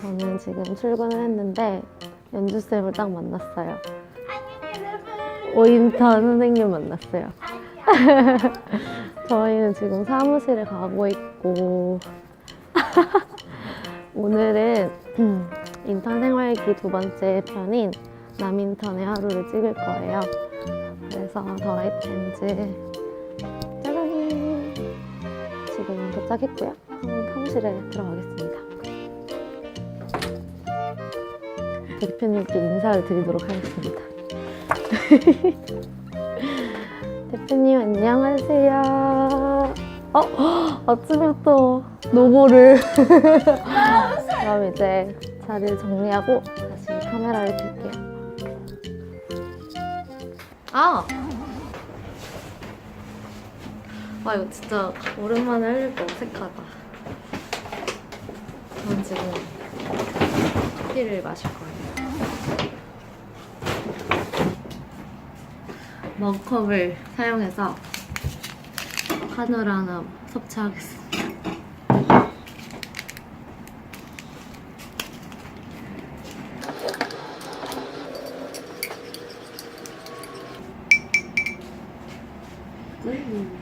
저는 지금 출근을 했는데 연주쌤을 딱 만났어요. 오인턴 선생님 만났어요. 저희는 지금 사무실에 가고 있고 오늘은 인턴 생활기 두 번째 편인 남인턴의 하루를 찍을 거예요. 그래서 더 라이트엔즈 짜잔 지금 도착했고요. 사무실에 들어가겠습니다. 대표님께 인사를 드리도록 하겠습니다. 대표님 안녕하세요. 어 아침부터 노고를. 그럼 이제 자리를 정리하고 다시 카메라를 켤게요. 아. 아 이거 진짜 오랜만에 하려니까 어색하다. 저는 지금 커피를 마실 거예요. 머컵을 사용해서 카누를 하나 섭취하겠습니다. 음.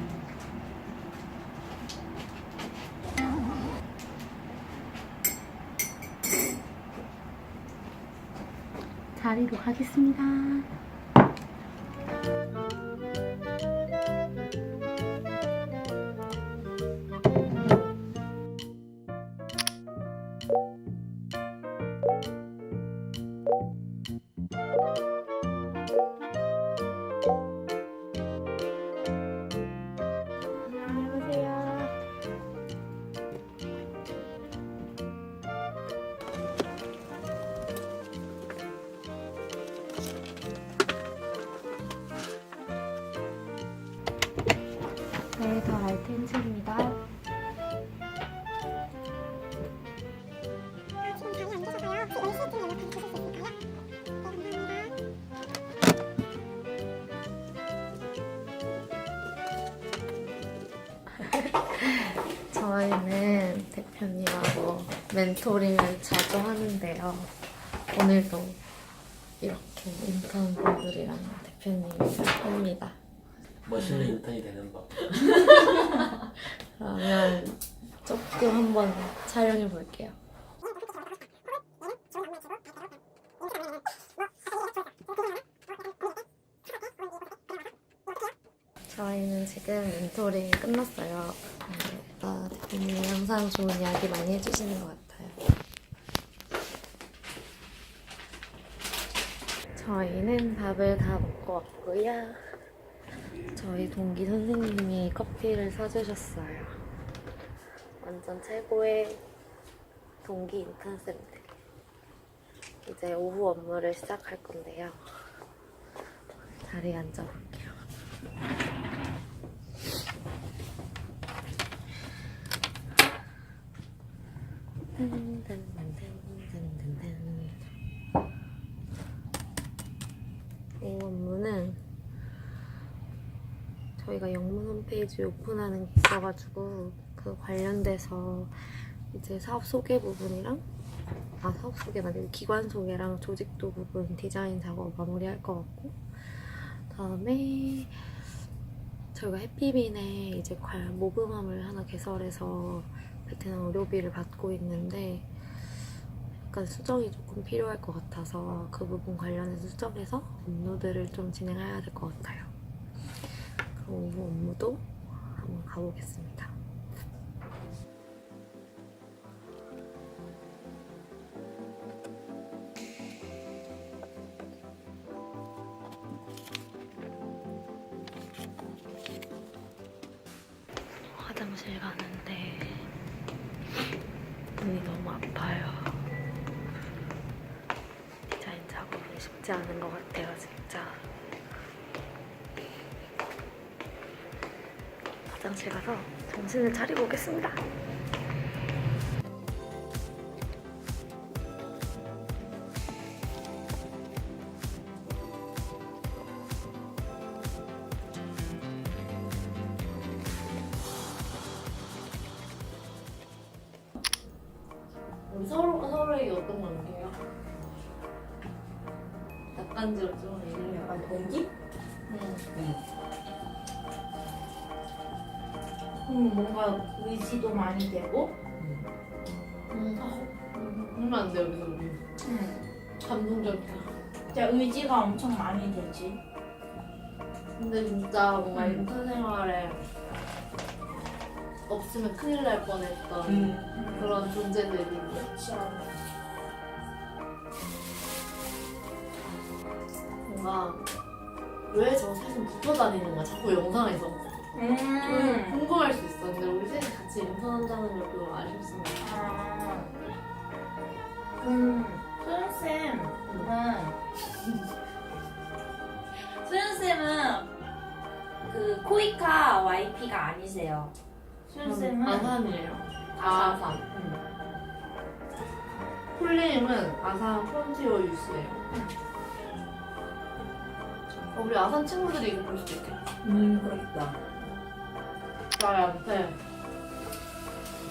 자리로 가겠습니다. 네, 더 라이트 핸즈입니다. 저희는 대표님하고 멘토링을 자주 하는데요. 오늘도 이렇게 인턴 분들이랑 대표님이 합니다. 멋있는 인턴이 되는 법. 그러면 조금 한번 촬영해 볼게요. 저희는 지금 멘토링이 끝났어요. 네, 아, 대표님이 항상 좋은 이야기 많이 해주시는 것 같아요. 저희는 밥을 다 먹고 왔고요. 저희 동기 선생님이 커피를 사주셨어요. 완전 최고의 동기 인턴쌤들. 이제 오후 업무를 시작할 건데요. 자리에 앉아볼게요. 든든든든든든. 이 업무는 저희가 영문 홈페이지 오픈하는 게 있어가지고 그 관련돼서 이제 사업 소개 부분이랑 아 사업 소개가 아니고 기관 소개랑 조직도 부분 디자인 작업 마무리할 것 같고 다음에 저희가 해피빈에 이제 관- 모금함을 하나 개설해서 베트남 의료비를 받고 있는데 약간 수정이 조금 필요할 것 같아서 그 부분 관련해서 수정해서 업로드를 좀 진행해야 될 것 같아요. 오후 업무도 한번 가보겠습니다. 화장실 가는데 눈이 너무 아파요. 디자인 작업이 쉽지 않은 것 같아요, 진짜. 화장실 가서 정신을 차리고 오겠습니다. 우리 서로가 서로에게 어떤 관계예요? 낯간지럽죠? 이게 약간 동기? 응. 응. 음, 뭔가 의지도 많이 되고 응. 응. 아, 안 돼, 여기서 우리. 음, 감동적이야. 진짜 의지가 엄청 많이 되지 근데 진짜 뭔가 음. 인턴 생활에 없으면 큰일 날 뻔했던 응. 그런 존재들이 진짜 뭔가 왜저 셋은 붙어 다니는 거야 자꾸 영상에서 음. 궁금할 수 있어. 근데 우리 셋이 같이 인턴한다는 것도 아쉽습니다. 아. 음, 소연쌤은 소연 쌤은 그 코이카 YP가 아니세요. 소연 쌤은 아산이에요. 아. 아산. 음. 폴리님은 아산 프론티어 유스예요. 어, 우리 아산 친구들이 이거 볼 수도 있겠다. 음, 그렇다. 나한테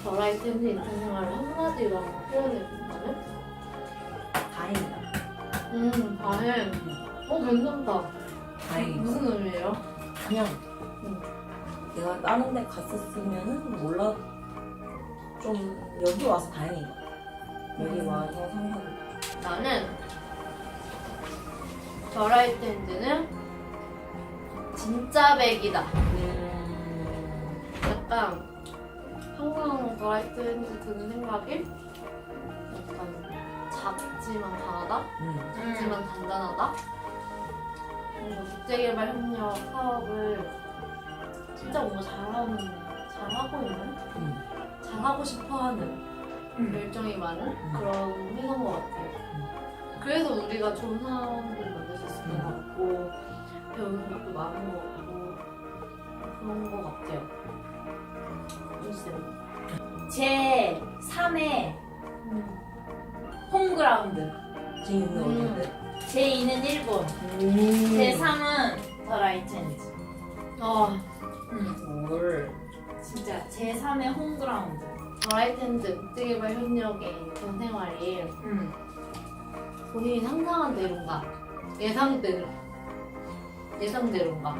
버라이트 핸드 인턴 생활을 한마디로 표현해준다면? 다행이다. 음, 다행. 어, 괜찮다. 다행이다. 무슨 의미예요? 그냥 응. 내가 다른 데 갔었으면은 몰라 좀 여기 와서 다행이다. 여기 음. 와서 상사도 나는 버라이트 핸드는 진짜 백이다. 음, 약간 항상 버라이트 핸드 드는 생각이 약간 작지만 강하다? 음, 작지만 단단하다? 뭔가 국제개발 협력 사업을 진짜 뭔가 잘하는, 잘하고 있는? 음, 잘하고 싶어 하는 음. 열정이 많은 그런 회사인 것 같아요. 그래서 우리가 좋은 사람들 만날 수 있었던 것 같고 배우는 것도 많은 것 같고 그런 것 같아요. 제 3회 홈그라운드 제 있는 음. 어딘데? 제 2는 일본 음. 제 3은 더 라이트엔즈 아, 음. 뭘? 진짜 제 3의 홈그라운드 버라이트핸드 국제개발 협력의 전 생활이 음. 본인이 상상한 대로인가 예상대로 예상대로인가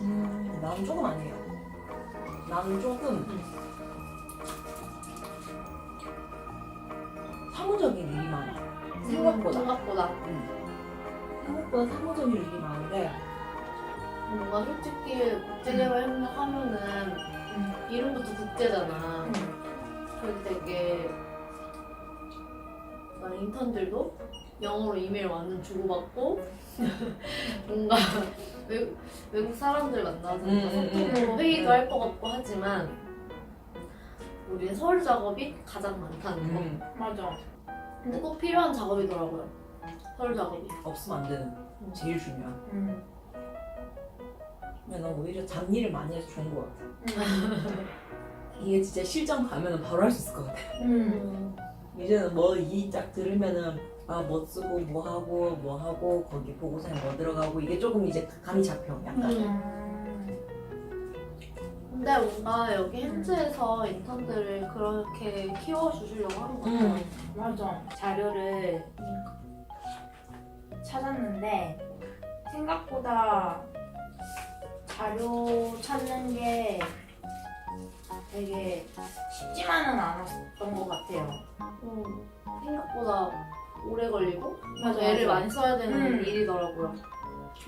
음, 난 조금 아니에요. 난 조금 사무적인 일이 많아. 생각보다. 생각보다 생각보다 사무적인 일이 많은데 뭔가 솔직히 국제개발협력 하면은 음. 이름부터 국제잖아. 음. 그래서 되게 막 인턴들도 영어로 이메일 완전 주고받고 뭔가 외, 외국 사람들 만나서 음, 음, 소통으로 음. 회의도 할 것 같고 하지만 우리의 서울 작업이 가장 많다는 거. 음, 맞아 근데 꼭 필요한 작업이더라고요. 서울 작업이. 없으면 안 되는 제일 중요한. 음. 근데 난 오히려 잡일을 많이 해서 좋은 것 같아. 음. 이게 진짜 실전 가면은 바로 할 수 있을 것 같아. 음. 이제는 뭐 이 딱 들으면은 아뭐 쓰고 뭐 하고 뭐 하고 거기 보고서에 뭐 들어가고 이게 조금 이제 감이 잡혀 약간. 음. 근데 뭔가 여기 현지에서 인턴들을 그렇게 키워주시려고 하는 것 같아요. 음. 맞아 자료를 찾았는데 생각보다 자료 찾는 게 되게 쉽지만은 않았던 것 같아요. 음, 생각보다 오래 걸리고 맞아, 애를 맞아. 많이 써야 되는 음. 일이더라고요.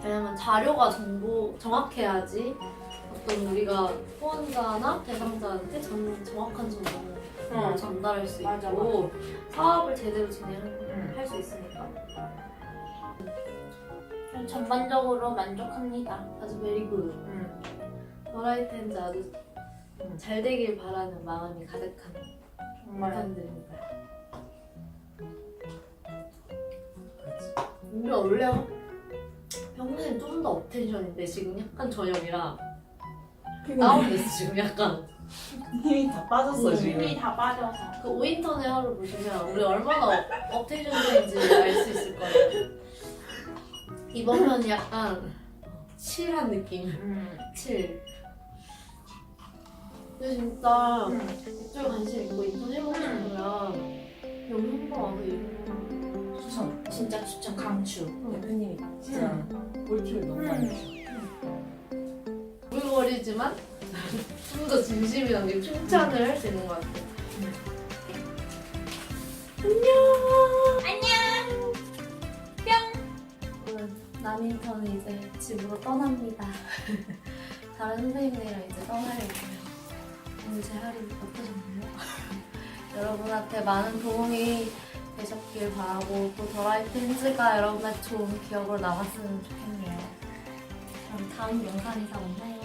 왜냐면 자료가 정보 정확해야지 어떤 우리가 후원자나 대상자한테 전, 정확한 정보를 어. 전달할 수 맞아, 있고 사업을 제대로 진행할 음. 수 있으니까 좀 전반적으로 만족합니다. 아주 메리굿. 음. 버라이트 핸즈 아주 음, 잘 되길 바라는 마음이 가득한 정말. 그렇지. 우리 원래 평소엔 좀 더 업텐션인데 지금 약간 저녁이라 다운됐어 지금 약간 힘이 다 빠졌어 음. 지금. 힘이 다 빠져서 그 오인턴의 하루 보시면 우리 얼마나 업- 업텐션인지 알 수 있을 거예요 이번 편이 약간 칠한 느낌 음. 칠 근데 진짜 이쪽 관심 있고 입문해보고 싶으면 여기 홍보 와서 이런 추천 진짜 추천 강추. 대표님이 네, 진짜 꿀팁을 너무 많이 주셔. 거 부글거리지만 좀 더 진심이 담긴 칭찬을 할 수 있는 것 같아요. 안녕. 안녕! 여러분, 남인 저는 이제 집으로 떠납니다. 다른 선생님이랑 이제 떠나려고요. 제 하루 어떠셨나요? 여러분한테 많은 도움이 되셨길 바라고 또 더라이트 힌즈가 여러분한테 좋은 기억으로 남았으면 좋겠네요. 그럼 다음 영상에서 만나요.